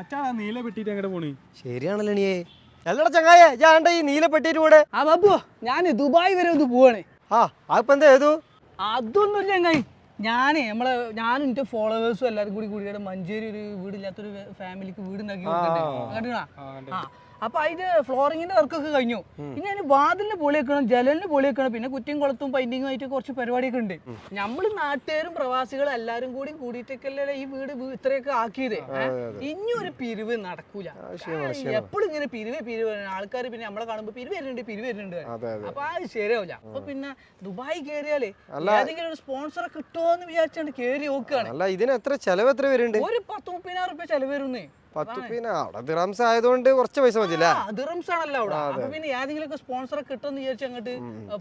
മച്ചാ നീല പെട്ടിട്ട് എങ്ങോട്ട് പോണി? ശരിയാണല്ലോ ചങ്ങായേ ഈ നീല പെട്ടിട്ട് കൂടെ? ആ ബാബു ഞാൻ ദുബായ് വരെ ഒന്ന് പോവാണ്. ആ അതിപ്പോ എന്താ ഏതു അതൊന്നുമില്ല ചങ്ങായി. ഞാനേ നമ്മളെ ഞാനും ഫോളോവേഴ്സും എല്ലാവരും കൂടി കൂടിയിട്ട് മഞ്ചേരി ഒരു വീടില്ലാത്തൊരു ഫാമിലിക്ക് വീട് ഉണ്ടാക്കി കൊടുക്കണ്ടേ അപ്പൊ അതിന്റെ ഫ്ലോറിങ്ങിന്റെ വർക്കൊക്കെ കഴിഞ്ഞു. ഇനി അതിന് വാതിലിന് പൊളി വെക്കണം ജലലിന് പൊളി വെക്കണം പിന്നെ കുറ്റിയും കുളത്തും പെയിന്റിങ്ങും ആയിട്ട് കുറച്ച് പരിപാടിയൊക്കെ ഉണ്ട്. നമ്മൾ നാട്ടുകാരും പ്രവാസികളും എല്ലാരും കൂടി കൂടിയിട്ടൊക്കെ ഈ വീട് ഇത്രയൊക്കെ ആക്കിയത്? ഇനി ഒരു പിരിവ് നടക്കൂല. എപ്പോഴും ഇങ്ങനെ പിരിവ് പിരിവ് ആൾക്കാർ പിന്നെ നമ്മളെ കാണുമ്പോ പിരിവ് വരുന്നുണ്ട് പിരിവ് വരുന്നുണ്ട്. അപ്പൊ അത് ശരിയാവില്ല അപ്പൊ പിന്നെ ദുബായ് കേറിയാലേ ഏതെങ്കിലും ഒരു സ്പോൺസറെ കിട്ടുമോന്ന് വിചാരിച്ചാണ് കേറി നോക്കുകയാണ് അല്ല ഇതിന് എത്ര ചെലവ് എത്ര വരുന്നുണ്ട്? ഒരു പത്ത് മുപ്പതിനായിരം റുപ്യ ചെലവ് വരുന്നേ. പത്ത് പിന്നെ അവിടെ ദിറംസ് ആയതുകൊണ്ട് കുറച്ച് പൈസ മതി അല്ലേ ദിറംസ് ആണല്ലോ അവിടെ അപ്പൊ പിന്നെ ഏതെങ്കിലും സ്പോൺസർ കിട്ടുമെന്ന് വിചാരിച്ച് അങ്ങോട്ട്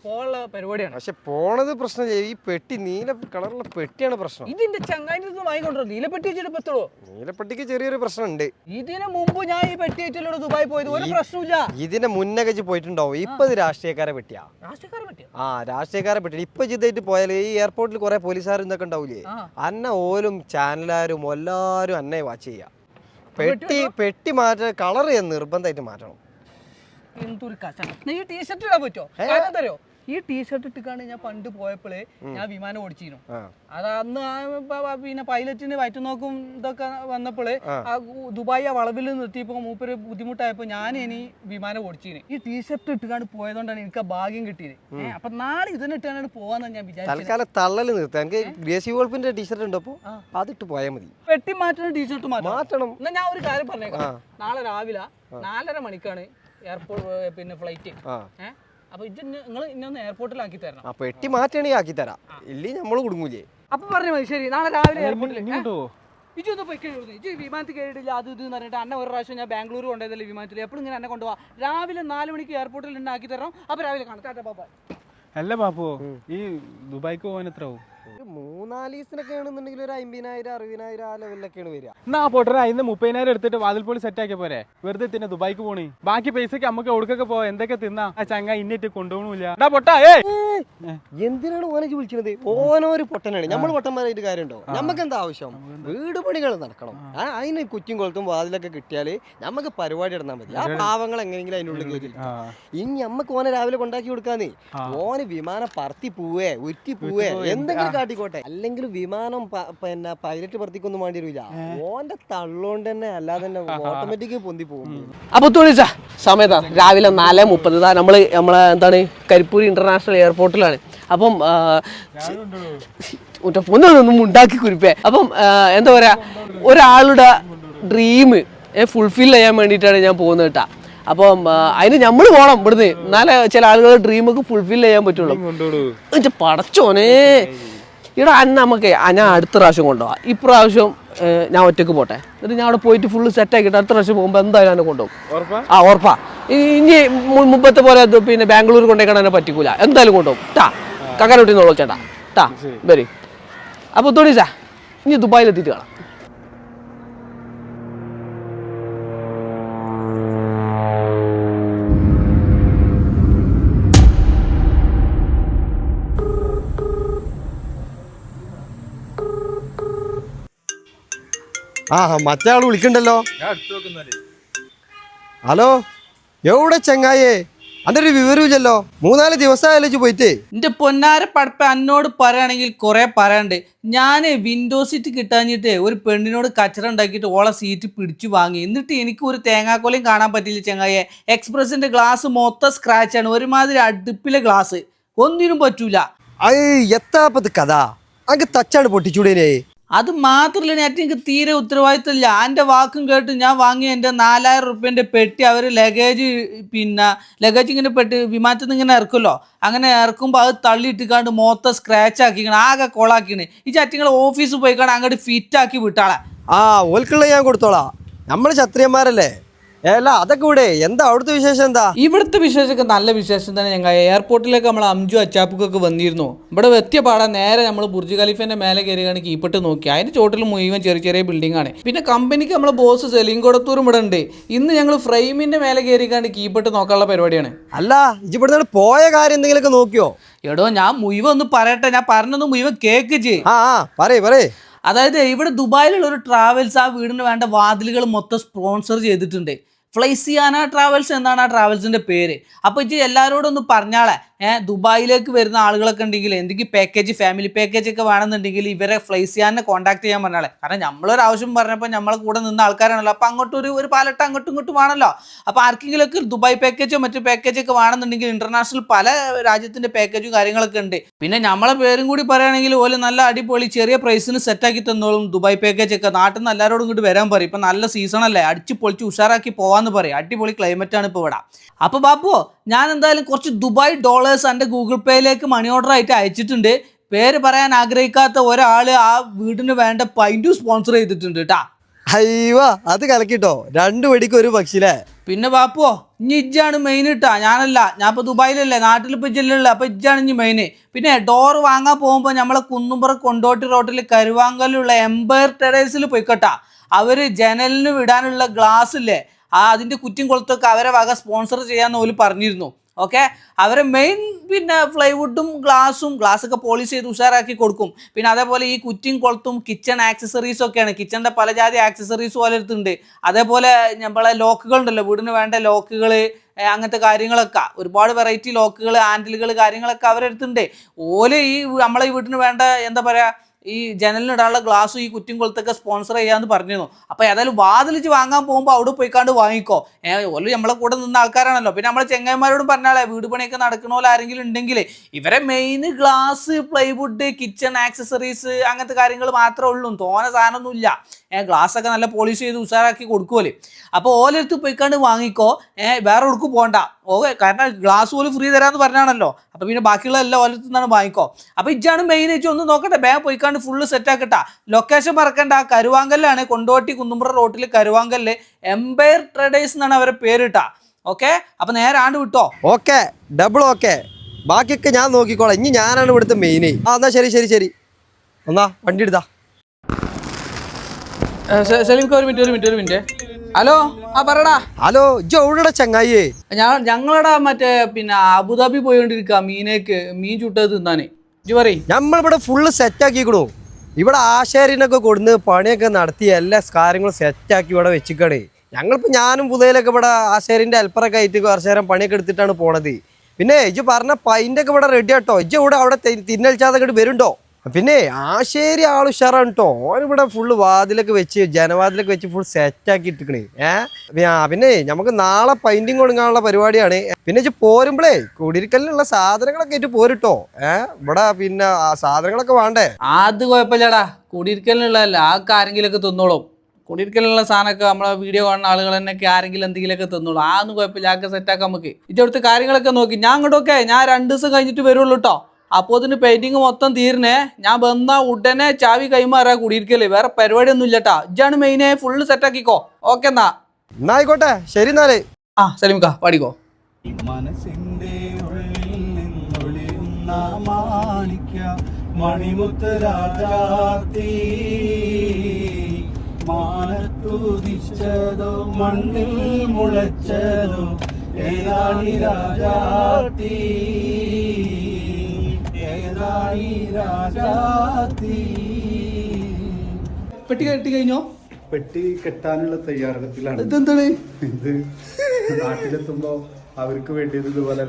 പോകാനുള്ള പരിപാടിയാണ്. പക്ഷെ പോണത് പ്രശ്നം ഈ പെട്ടി നീല കളറുള്ള പെട്ടിയാണ് പ്രശ്നം. ഇതിന്റെ ചങ്ങായി വാങ്ങിക്കൊണ്ടോ നീലപ്പെട്ടി വെച്ചിട്ട് പത്തുള്ളൂ നീലപ്പെട്ടിക്ക് ചെറിയൊരു പ്രശ്നമുണ്ട്. ഇതിനു മുമ്പ് ഞാൻ ഈ പെട്ടി വെച്ചിട്ടുള്ള ദുബായ് പോയത് ഒരു പ്രശ്നമില്ല ഇതിന്റെ മുന്നേ കഴിച്ച് പോയിട്ടുണ്ടാവും. ഇപ്പൊ ഇത് രാഷ്ട്രീയക്കാരെ പെട്ടിയാ. രാഷ്ട്രീയക്കാരെ പെട്ടിയാ? ആ രാഷ്ട്രീയക്കാരെ പെട്ടി ഇപ്പൊ ജിദ്ദായിട്ട് പോയാൽ ഈ എയർപോർട്ടിൽ കുറെ പോലീസുകാരും ഇതൊക്കെ ഉണ്ടാവൂലേ? ആ. അന്ന ഓലും ചാനലാരും എല്ലാരും അന്നെ വാച്ച് ചെയ്യാ. പെട്ടി പെട്ടി മാറ്റ കളർ നിർബന്ധമായിട്ട് മാറ്റണം. എന്തൊരു കഷ്ടം. നീ ടീഷർട്ട് ഇടാൻ പറ്റുമോ? തരോ ഈ ടീഷർട്ട് ഇട്ടിക്കാണ് ഞാൻ പണ്ട് പോയപ്പോഴേ ഞാൻ വിമാനം ഓടിച്ചിരുന്നു. അത് അന്ന് പിന്നെ പൈലറ്റിന് വയറ്റു നോക്കും ഇതൊക്കെ വന്നപ്പോഴേ ദുബായ് ആ വളവിൽ നിർത്തിയപ്പോൾ മൂപ്പര് ബുദ്ധിമുട്ടായപ്പോൾ ഞാൻ ഇനി വിമാനം ഓടിച്ചിരുന്നു ഈ ടീഷർട്ട് ഇട്ടുകാണ് പോയതുകൊണ്ടാണ് എനിക്ക് ആ ഭാഗ്യം കിട്ടിയത്. അപ്പൊ നാളെ ഇതിനെ ഇട്ടാണ് പോവാന്ന് ഞാൻ വിചാരിച്ചത്. തൽക്കാലം തള്ളൽ നിർത്താം. എനിക്ക് ഗ്രേസി ടീഷർട്ട് ഉണ്ടപ്പോ അതിട്ട് പോയാൽ മതി. വെട്ടി മാറ്റുന്ന ടീഷർട്ട് മാറ്റണം. എന്നാ ഞാൻ ഒരു കാര്യം പറഞ്ഞേക്കാം. നാളെ രാവിലെ നാലര മണിക്കാണ് എയർപോർട്ട് പിന്നെ ഫ്ലൈറ്റ് ഏഹ് അപ്പൊ ഇത് നിങ്ങൾ ഇന്നൊന്ന് എയർപോർട്ടിലാക്കി തരണം. ആ പെട്ടി മാറ്റണേ ആക്കി തരാം. ഇല്ലേ നമ്മൾ കുടുങ്ങൂലേ. അപ്പൊ പറഞ്ഞു മതി ശരി. നാളെ രാവിലെ എയർപോർട്ടിൽ ഇങ്ങോട്ടോ ഇജു ഒന്ന് പോയി കഴിയുന്നു ഇജു വിമാനത്തിൽ കേറിയിട്ടില്ല അത് ഇത് എന്ന് പറഞ്ഞിട്ട് അന്നെ ഒരു പ്രാവശ്യം ഞാൻ ബാംഗ്ലൂർ കൊണ്ടുപോയതല്ലേ വിമാനത്തിൽ എപ്പോഴും ഇങ്ങനെ എന്നെ കൊണ്ടുപോവാ. രാവിലെ നാല് മണിക്ക് എയർപോർട്ടിൽ ഉണ്ടാക്കി തരണം. അപ്പൊ രാവിലെ കാണാം. ടാറ്റാ ബാബാ അല്ല പാപ്പോ ഈ ദുബായിക്ക് പോകാൻ എത്ര ആവും? മൂന്നാൽ ആണെന്നുണ്ടെങ്കിൽ ഒരു അമ്പതിനായിരം അറുപതിനായിരം ആ ലെവലിലൊക്കെയാണ് വരിക. എന്നാ പോട്ടെ ഇന്ന് മുപ്പതിനായിരം എടുത്തിട്ട് വാതിൽ സെറ്റ് ആക്കിയ പോരെ. വെറുതെ തിന്നെ ദുബായിക്ക് പോണി. ബാക്കി പൈസക്ക് നമുക്ക് എവിടേക്കൊക്കെ പോവാ? എന്തൊക്കെ തിന്നാ? ആ ചങ്ങ ഇന്നിട്ട് കൊണ്ടുപോകണില്ല എടാ പൊട്ടാ ഏ എന്തിനാണ് ഓനെ വിളിക്കുന്നത് ഓനൊരു പൊട്ടനാണ്. നമ്മൾ പൊട്ടന്മാരായിട്ട് കാര്യമുണ്ടോ? നമുക്ക് എന്താ ആവശ്യം? വീട് പണികൾ നടക്കണം. അതിന് കുറ്റും കൊളുത്തും വാതിലൊക്കെ കിട്ടിയാൽ നമുക്ക് പരിപാടി ഇടന്നാൽ മതി. ആ പാവങ്ങൾ എങ്ങനെയെങ്കിലും അതിനുള്ളിൽ കയറ്റി ആ. ഇനി നമുക്ക് ഓനെ രാവിലെ കൊണ്ടാക്കി കൊടുക്കാന്നേ. ഓന് വിമാനം പറത്തി പോവേ ഉറ്റി പോവേ എന്തെങ്കിലും കാട്ടിക്കോട്ടെ. അല്ലെങ്കിൽ വിമാനം പിന്നെ പൈലറ്റ് പറത്തിക്കൊന്നും വേണ്ടി വരില്ല. ഓന്റെ തള്ളോണ്ട് തന്നെ അല്ലാതെ തന്നെ ഓട്ടോമാറ്റിക് പൊന്തി പോകും. അപ്പൊ തുണിച്ച സമയത്താണ് രാവിലെ നാല് മുപ്പത് നമ്മൾ നമ്മൾ നമ്മളെ എന്താണ്? കരിപ്പൂർ ഇന്റർനാഷണൽ എയർപോർട്ടിലാണ് അപ്പം ഒന്നും ഉണ്ടാക്കി കുരിപ്പേ. അപ്പം എന്താ പറയാ ഒരാളുടെ ഡ്രീം ഫുൾഫിൽ ചെയ്യാൻ വേണ്ടിയിട്ടാണ് ഞാൻ പോകുന്നത് കേട്ടാ. അപ്പം അതിന് നമ്മൾ പോണം ഇവിടുന്ന്. എന്നാലേ ചില ആളുകളുടെ ഡ്രീമൊക്കെ ഫുൾഫിൽ ചെയ്യാൻ പറ്റുള്ളൂ. പടച്ചോനെ. ഇവിടെ അന്ന് നമുക്ക് ഞാൻ അടുത്ത പ്രാവശ്യം കൊണ്ടുപോകാം ഇപ്രാവശ്യം ഞാൻ ഒറ്റയ്ക്ക് പോട്ടെ. എന്നിട്ട് ഞാൻ അവിടെ പോയിട്ട് ഫുള്ള് സെറ്റ് ആക്കിയിട്ട് അടുത്ത പ്രാവശ്യം പോകുമ്പോൾ എന്തായാലും എന്നെ കൊണ്ടുപോകും. ആ ഉറപ്പാ. ഇനി മുമ്പത്തെ പോലെ പിന്നെ ബാംഗ്ലൂർ കൊണ്ടേക്കാൻ എന്നെ പറ്റിക്കൂല. എന്തായാലും കൊണ്ടുപോകും. ടാ കക്കാനോട്ടി നോളോ ചേട്ടാ ടാ വരി. അപ്പോൾ തോണീസാ ഇനി ദുബായിലെത്തിയിട്ട് കാണാം. ആ മറ്റേ ആൾ വിളിക്കണ്ടല്ലോ. ഹലോ? എവിടെ ചെങ്ങായേ? അന്റെ ഒരു വിവരമില്ലല്ലോ മൂന്നാൽ ദിവസമായാലും പോയിട്ടേ. എന്റെ പൊന്നാര പടപ്പ എന്നോട് പറയുകയാണെങ്കിൽ കുറേ പറയാണ്ട് ഞാൻ വിൻഡോ സീറ്റ് കിട്ടാഞ്ഞിട്ട് ഒരു പെണ്ണിനോട് കച്ചറ ഉണ്ടാക്കിയിട്ട് ഓളെ സീറ്റ് പിടിച്ചു വാങ്ങി. എന്നിട്ട് എനിക്ക് ഒരു തേങ്ങാക്കോലയും കാണാൻ പറ്റില്ല ചെങ്ങായെ. എക്സ്പ്രസിന്റെ ഗ്ലാസ് മൊത്തം സ്ക്രാച്ച് ആണ്. ഒരുമാതിരി അടുപ്പിലെ ഗ്ലാസ് ഒന്നിനും പറ്റൂല. എത്താപ്പത് കഥ. അങ്ങ് തച്ചാണ് പൊട്ടിച്ചൂടേനേ. അത് മാത്രമല്ല ഞാൻ എനിക്ക് തീരെ ഉത്തരവാദിത്തമില്ല. എന്റെ വാക്കും കേട്ട് ഞാൻ വാങ്ങിയ എന്റെ നാലായിരം റുപ്യന്റെ പെട്ടി അവർ ലഗേജ് പിന്നെ ലഗേജ് ഇങ്ങനെ പെട്ടി വിമാനത്തിൽ നിന്ന് ഇങ്ങനെ ഇറക്കുമല്ലോ. അങ്ങനെ ഇറക്കുമ്പോൾ അത് തള്ളിയിട്ടിക്കാണ്ട് മൊത്തം സ്ക്രാച്ച് ആക്കിക്കണം ആകെ കൊളാക്കിണ് ഈ ചറ്റിങ്ങൾ ഓഫീസിൽ പോയിക്കാണ്ട് അങ്ങോട്ട് ഫിറ്റാക്കി വിട്ടാളെ. ആ ഓൽക്കുള്ള ഞാൻ കൊടുത്തോളാം. നമ്മൾ ക്ഷത്രിയന്മാരല്ലേ? ഏല്ല അതൊക്കെ ഇവിടെ. എന്താ അവിടുത്തെ വിശേഷം എന്താ? ഇവിടുത്തെ വിശേഷമൊക്കെ നല്ല വിശേഷം തന്നെ ഞങ്ങൾ എയർപോർട്ടിലേക്ക് നമ്മൾ അഞ്ചു അച്ചാപ്പുക്കൊക്കെ വന്നിരുന്നു. ഇവിടെ എത്തിയ പാടാൻ നേരെ നമ്മൾ ബുർജ് ഖലീഫിന്റെ മേലെ കയറിയാണ് കീപ്പിട്ട് നോക്കി. അതിന്റെ ചോട്ടിൽ മുഴുവൻ ചെറിയ ചെറിയ ബിൽഡിംഗ് ആണ്. പിന്നെ കമ്പനിക്ക് നമ്മളെ ബോസ് സെലിം കൊടുത്തൂരും ഇവിടെ ഉണ്ട്. ഇന്ന് ഞങ്ങൾ ഫ്രെയിമിന്റെ മേലെ കയറിക്കാണ്ട് കീപ്പിട്ട് നോക്കാനുള്ള പരിപാടിയാണ്. അല്ല ഇവിടുന്ന് പോയ കാര്യം എന്തെങ്കിലുമൊക്കെ നോക്കിയോ? എടോ ഞാൻ മുഴുവൻ ഒന്ന് പറയട്ടെ. ഞാൻ പറഞ്ഞൊന്ന് മുഴുവൻ കേക്ക് ചെയ് ആ ആ പറയേ പറയേ. അതായത് ഇവിടെ ദുബായിലുള്ള ഒരു ട്രാവൽസ് ആ വീടിന് വേണ്ട വാതിലുകൾ മൊത്തം സ്പോൺസർ ചെയ്തിട്ടുണ്ട്. ഫ്ലൈസിയാന ട്രാവൽസ് എന്നാണ് ആ ട്രാവൽസിന്റെ പേര്. അപ്പോൾ ഇജ്ജ് എല്ലാവരോടും ഒന്ന് പറഞ്ഞാളെ. ഏഹ് ദുബായിലേക്ക് വരുന്ന ആളുകളൊക്കെ ഉണ്ടെങ്കിൽ എന്തെങ്കിലും പാക്കേജ് ഫാമിലി പാക്കേജ് ഒക്കെ വേണമെന്നുണ്ടെങ്കിൽ ഇവരെ ഫ്ലൈസിയാനെ കോൺടാക്ട് ചെയ്യാൻ പറഞ്ഞാളെ. കാരണം നമ്മളൊരു ആവശ്യം പറഞ്ഞപ്പോൾ നമ്മളെ കൂടെ നിന്ന ആൾക്കാരാണല്ലോ. അപ്പോൾ അങ്ങോട്ടും ഒരു പാലട്ട് അങ്ങോട്ടും ഇങ്ങോട്ടും വേണമല്ലോ അപ്പോൾ ആർക്കെങ്കിലുമൊക്കെ ദുബായ് പാക്കേജോ മറ്റു പാക്കേജൊക്കെ വേണമെന്നുണ്ടെങ്കിൽ ഇന്റർനാഷണൽ പല രാജ്യത്തിന്റെ പാക്കേജും കാര്യങ്ങളൊക്കെ ഉണ്ട്. പിന്നെ നമ്മളെ പേരും കൂടി പറയുകയാണെങ്കിൽ ഓൽ നല്ല അടിപൊളി ചെറിയ പ്രൈസിന് സെറ്റാക്കി തന്നോളും ദുബായ് പാക്കേജൊക്കെ നാട്ടിൽ നിന്ന് എല്ലാവരോടും ഇങ്ങോട്ട് വരാൻ പറയും. ഇപ്പം നല്ല സീസൺ അല്ലേ? അടിച്ച് പൊളിച്ച് ഉഷാറാക്കി പോവാന്ന് പറയും. അടിപൊളി ക്ലൈമറ്റ് ആണ് ഇപ്പോൾ ഇവിടെ. അപ്പോൾ ബാബു ഞാൻ എന്തായാലും കുറച്ച് ദുബായ് ഡോളേഴ്സ് എന്റെ ഗൂഗിൾ പേയിലേക്ക് മണി ഓർഡർ ആയിട്ട് അയച്ചിട്ടുണ്ട്. പേര് പറയാൻ ആഗ്രഹിക്കാത്ത ഒരാൾ ആ വീടിന് വേണ്ട പൈന്റും സ്പോൺസർ ചെയ്തിട്ടുണ്ട് കേട്ടാ അയ്യോ അത് കലക്കിട്ടോ. രണ്ടു വെടിക്ക് ഒരു പക്ഷിലേ പിന്നെ ബാപ്പോ ഇനി ഇജ്ജാണ് മെയിൻ ഇട്ടാ ഞാനല്ല ഞാൻ ഇപ്പൊ ദുബായിലല്ലേ നാട്ടിൽ ഇപ്പൊ ജില്ലയിലല്ലേ അപ്പൊ ഇജ്ജാണ് ഇനി മെയിൻ പിന്നെ ഡോർ വാങ്ങാൻ പോകുമ്പോൾ നമ്മളെ കുന്നുംപുറ കൊണ്ടോട്ടി റോട്ടിൽ കരുവാങ്കലുള്ള എംപയർ ടെറേസിൽ പോയിക്കോട്ടാ. അവർ ജനലിന് വിടാനുള്ള ഗ്ലാസ് ഇല്ലേ ആ അതിന്റെ കുറ്റിയും കൊളുത്തൊക്കെ അവരെ വക സ്പോൺസർ ചെയ്യാമെന്ന് പോലും പറഞ്ഞിരുന്നു. ഓക്കെ അവരെ മെയിൻ പിന്നെ ഫ്ലൈവുഡും ഗ്ലാസും ഗ്ലാസ് ഒക്കെ പോളിഷ് ചെയ്ത് ഉഷാറാക്കി കൊടുക്കും. പിന്നെ അതേപോലെ ഈ കുറ്റിയും കൊളുത്തും കിച്ചൺ ആക്സസറീസും ഒക്കെയാണ്. കിച്ചണിന്റെ പല ജാതി ആക്സസറീസ് പോലെ എടുത്തുണ്ട് അതേപോലെ നമ്മളെ ലോക്കുകൾ ഉണ്ടല്ലോ. വീടിന് വേണ്ട ലോക്കുകൾ അങ്ങനത്തെ കാര്യങ്ങളൊക്കെ. ഒരുപാട് വെറൈറ്റി ലോക്കുകൾ ഹാൻഡിലുകൾ കാര്യങ്ങളൊക്കെ അവരെടുത്തുണ്ട് ഓൽ ഈ നമ്മളെ ഈ വീട്ടിന് വേണ്ട എന്താ പറയാ ഈ ജനലിനിടാനുള്ള ഗ്ലാസ്സും ഈ കുറ്റിയും കൊളുത്തൊക്കെ സ്പോൺസർ ചെയ്യാമെന്ന് പറഞ്ഞിരുന്നു. അപ്പോൾ ഏതായാലും വാതിലിച്ച് വാങ്ങാൻ പോകുമ്പോൾ അവിടെ പോയിക്കാണ്ട് വാങ്ങിക്കോ. ഓൽ നമ്മളെ കൂടെ നിന്ന ആൾക്കാരാണല്ലോ. പിന്നെ നമ്മളെ ചെങ്ങന്മാരോടും പറഞ്ഞാലേ വീട് പണിയൊക്കെ നടക്കണ പോലെ ആരെങ്കിലും ഉണ്ടെങ്കിൽ ഇവരെ main glass plywood kitchen accessories അങ്ങനത്തെ കാര്യങ്ങൾ മാത്രമേ ഉള്ളൂ. തോന സാധനമൊന്നുമില്ല ഗ്ലാസ് ഒക്കെ നല്ല പോളിഷ് ചെയ്ത് ഉഷാറാക്കി കൊടുക്കുമല്ലേ അപ്പോൾ ഓലെടുത്ത് പോയിക്കാണ്ട് വാങ്ങിക്കോ. വേറെ എവിടേക്ക് പോകണ്ട ഓക്കെ കാരണം ഗ്ലാസ് പോലും ഫ്രീ തരാമെന്ന് പറഞ്ഞാണല്ലോ. അപ്പോൾ പിന്നെ ബാക്കിയുള്ള എല്ലാ ഓലത്ത് നിന്നാണ് വാങ്ങിക്കോ. അപ്പോൾ ഇജ്ജാണ് മെയിൻ വെച്ച് ഒന്ന് നോക്കട്ടെ ബാഗ് പോയിക്കാണ്ട് ഫുള്ള് സെറ്റ് ആക്കട്ടെ. ലൊക്കേഷൻ മറക്കണ്ട. കരുവാങ്കല്ലാണ് കൊണ്ടോട്ടി കുന്നുമ്പ്ര റോട്ടിൽ കരുവാങ്കല്ല്. എംപയർ ട്രേഡേഴ്സ് എന്നാണ് അവരെ പേരിട്ട. ഓക്കെ അപ്പോൾ നേരെ ആണ്ട് വിട്ടോ. ഓക്കെ ഡബിൾ ഓക്കെ ബാക്കിയൊക്കെ ഞാൻ നോക്കിക്കോളാം. ഇനി ഞാനാണ് ഇവിടുത്തെ മെയിൻ ആ എന്നാ ശരി ശരി ശരി. എന്നാ വണ്ടി എടുത്താ. സലീംക്ക് ഒരു മിനിറ്റ് ഒരു മിനിറ്റ് ഒരു മിനിറ്റ് ഹലോ ആ പറടാ. ഹലോ എവിടെടാ ചങ്ങായിയേ? ഞാൻ ഞങ്ങളുടെ മറ്റേ പിന്നെ അബുദാബി പോയിക്കൊണ്ടിരിക്കുക മീനേക്ക് മീൻ ചുട്ടത് തിന്നാനേ. ഇജ്ജ് പറയും. നമ്മളിവിടെ ഫുള്ള് സെറ്റ് ആക്കിക്കണു ഇവിടെ ആശാരിനൊക്കെ കൊടുന്ന് പണിയൊക്കെ നടത്തി എല്ലാ കാര്യങ്ങളും സെറ്റ് ആക്കി ഇവിടെ വെച്ചിക്കണേ. ഞങ്ങളിപ്പോൾ ഞാനും പുതയിലൊക്കെ ഇവിടെ ആശാരിന്റെ ഹെൽപ്പറൊക്കെ ആയിട്ട് കുറച്ച് നേരം പണിയൊക്കെ എടുത്തിട്ടാണ് പോണത്. പിന്നെ ഇജ്ജ് പറഞ്ഞ പൈന്റൊക്കെ ഇവിടെ റെഡി ആട്ടോ. ഇജ്ജ് ഇവിടെ അവിടെ തിന്നൽച്ചാതെ ഇങ്ങോട്ട് വരുന്നുണ്ടോ പിന്നെ ആശേരി ആൾ ഉഷാറാണ് കേട്ടോ ഓനിവിടെ ഫുള്ള് വാതിലൊക്കെ വെച്ച് ജനവാതിലൊക്കെ വെച്ച് ഫുൾ സെറ്റാക്കി ഇട്ടിക്കണേ. ഏഹ് പിന്നെ നമുക്ക് നാളെ പെയിന്റിങ് കൊടുക്കാനുള്ള പരിപാടിയാണ്. പിന്നെ വെച്ച് പോരുമ്പോഴേ കുടിയിരിക്കലിനുള്ള സാധനങ്ങളൊക്കെ ആയിട്ട് പോരുട്ടോ ഏഹ് ഇവിടെ പിന്നെ ആ സാധനങ്ങളൊക്കെ വേണ്ടേ? അത് കുഴപ്പമില്ലടാ. കുടിയിരിക്കലിനുള്ളതല്ല ആ ആരെങ്കിലുമൊക്കെ തിന്നോളും. കുടിയിരിക്കലുള്ള സാധനമൊക്കെ നമ്മളെ വീഡിയോ കാണുന്ന ആളുകൾ തന്നെയൊക്കെ ആരെങ്കിലും എന്തെങ്കിലുമൊക്കെ തിന്നോളൂ. ആ ഒന്നും കുഴപ്പമില്ല ആക്കെ സെറ്റാക്കാം നമുക്ക് ഇവിടുത്തെ കാര്യങ്ങളൊക്കെ നോക്കി. ഞാൻ അങ്ങോട്ടൊക്കെ ഞാൻ രണ്ട് ദിവസം കഴിഞ്ഞിട്ട് വരുള്ളൂ കേട്ടോ അപ്പോൾ അതിന് പെയിന്റിങ് മൊത്തം തീർന്നേ ഞാൻ വന്ന ഉടനെ ചാവി കൈമാറാ കുടിയിരിക്കൽ. വേറെ പരിപാടി ഒന്നും ഇല്ലട്ടാ ഇജാണ് മെയിനെ ഫുള്ള് സെറ്റാക്കിക്കോ ഓക്കെ എന്നാ. എന്നായിക്കോട്ടെ. ശരി എന്നാലേ. ആ സലിമിക്ക പാടിക്കോ. മനസ്സിന്റെ ഉള്ളിൽ നിന്നൊളിയുന്ന മാണിക്യ മണിമുത്ത് രാജാത്തി മണ്ണിൽ മുളച്ചതോ ഏതാണി രാജാത്തി പെട്ടി കെട്ടി കഴിഞ്ഞോ? പെട്ടി കെട്ടാനുള്ള തയ്യാറെടുപ്പിലാണ്. ഇതെന്താണ്? ഇത് നാട്ടിലെത്തുമ്പോ അവർക്ക് വേണ്ടിയത് ഇതുപോലെ.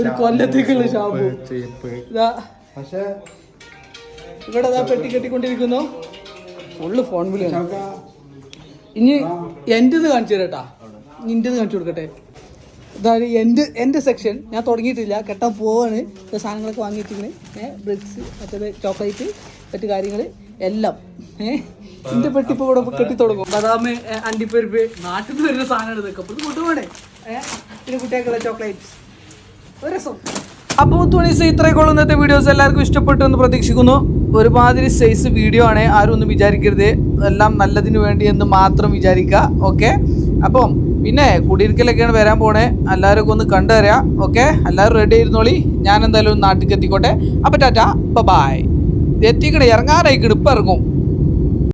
ഒരു കൊല്ലത്തേക്കുള്ള ഷാമ്പു. ചേപ്പ്. പക്ഷെ ഇവിടെ പെട്ടി കെട്ടിക്കൊണ്ടിരിക്കുന്നു. ഫുള്ള് ഫോൺ വിളിയാണ്. ഇനി എന്റെത് കാണിച്ചു തരാട്ടാ. നിന്റെത് കാണിച്ചു കൊടുക്കട്ടെ. ഇതാണ് എന്റെ എന്റെ സെക്ഷൻ ഞാൻ തുടങ്ങിയിട്ടില്ല. കെട്ടാൻ പോവാണ്. സാധനങ്ങളൊക്കെ വാങ്ങിയിട്ടിങ്ങനെ ഏഹ് ബ്രിക്സ് മറ്റേ ചോക്ലേറ്റ് മറ്റു കാര്യങ്ങൾ എല്ലാം. ഏഹ് എന്റെ പെട്ടിപ്പോൾ ഇവിടെ കെട്ടി തുടങ്ങും. ബദാം അണ്ടിപ്പരിപ്പ് നാട്ടിൽ നിന്ന് വരുന്ന സാധനമാണ് ഇതൊക്കെ. അപ്പോൾ കൊണ്ടുപോകണേ ഏഹ് പിന്നെ കുട്ടികൾക്കുള്ള ചോക്ലേറ്റ്സ് ഒരു രസം. അപ്പോൾ തുണീസ് ഇത്രയൊക്കെയുള്ള. ഇന്നത്തെ വീഡിയോസ് എല്ലാവർക്കും ഇഷ്ടപ്പെട്ടു എന്ന് പ്രതീക്ഷിക്കുന്നു. ഒരുമാതിരി സൈസ് വീഡിയോ ആണ്. ആരും ഒന്നും വിചാരിക്കരുത്. എല്ലാം നല്ലതിന് വേണ്ടി എന്ന് മാത്രം വിചാരിക്കുക. ഓക്കെ അപ്പം പിന്നെ കുടിയിരിക്കലൊക്കെയാണ് വരാൻ പോണേ. എല്ലാവരും ഒന്ന് കണ്ടുതരാം ഓക്കെ എല്ലാവരും റെഡി ആയിരുന്നോളി? ഞാൻ എന്തായാലും നാട്ടിലേക്ക് എത്തിക്കോട്ടെ അപ്പം ടാറ്റ. ബൈ എത്തിക്കണേ. ഇറങ്ങാനായിക്കണ് ഇപ്പം ഇറങ്ങും.